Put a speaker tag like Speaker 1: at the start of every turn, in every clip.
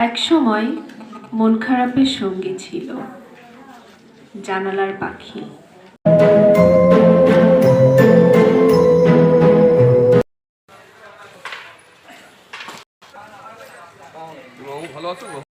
Speaker 1: এক সময় মন খারাপের সঙ্গী ছিল জানালার পাখি
Speaker 2: বাবু ভালো আছো তো?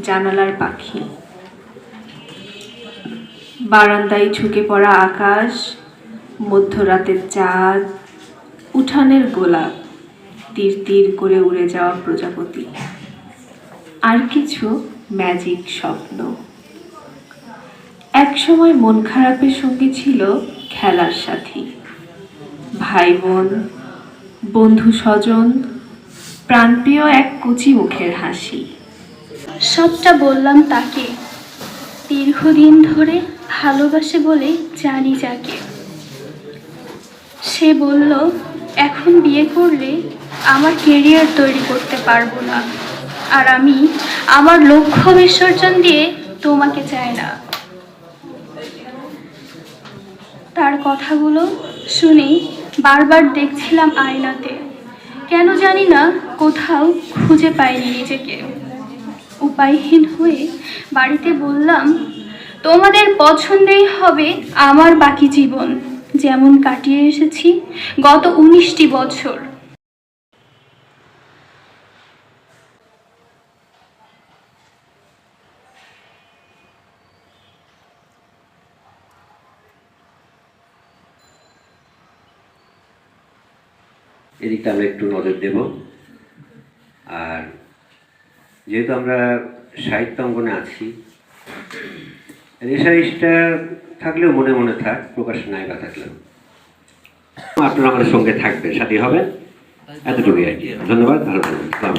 Speaker 1: জানালার পাখি। বারান্দায় ঝুঁকে পড়া আকাশ, মধ্যরাতের চাঁদ, উঠানের গোলাপ, তীর তীর করে উড়ে যাওয়া প্রজাপতি। আর কিছু ম্যাজিক স্বপ্ন। এক সময় মন খারাপের সঙ্গে ছিল খেলার সাথী। ভাই বোন বন্ধু স্বজন প্রাণপ্রিয় এক কুচি মুখের হাসি।
Speaker 3: সবটা বললাম তাকে। দীর্ঘদিন ধরে ভালোবাসে বলে জানি যাকে। সে বলল, এখন বিয়ে করলে আমার কেরিয়ার তৈরি করতে পারব না। আর আমি আমার লক্ষ্য বিসর্জন দিয়ে তোমাকে চাই না। তার কথাগুলো শুনে বারবার দেখছিলাম আয়নাতে। কেন জানি না কোথাও খুঁজে পাইনি নিজেকে। উপায়হীন হয়ে বাড়িতে বললাম, তোমাদের পছন্দেই হবে আমার বাকি জীবন। যেমন কাটিয়ে এসেছি গত উনিশটি বছর।
Speaker 4: এদিকটা আমরা একটু নজর দেব। আর যেহেতু আমরা সাহিত্য অঙ্গনে আছি রেশারিসটা থাকলেও মনে মনে থাক, প্রকাশ নায়িকা থাকলেও। আপনারা আমাদের সঙ্গে থাকবে সাথী হবে এতটুকুই আর কি। ধন্যবাদ, ভালো থাকবেন।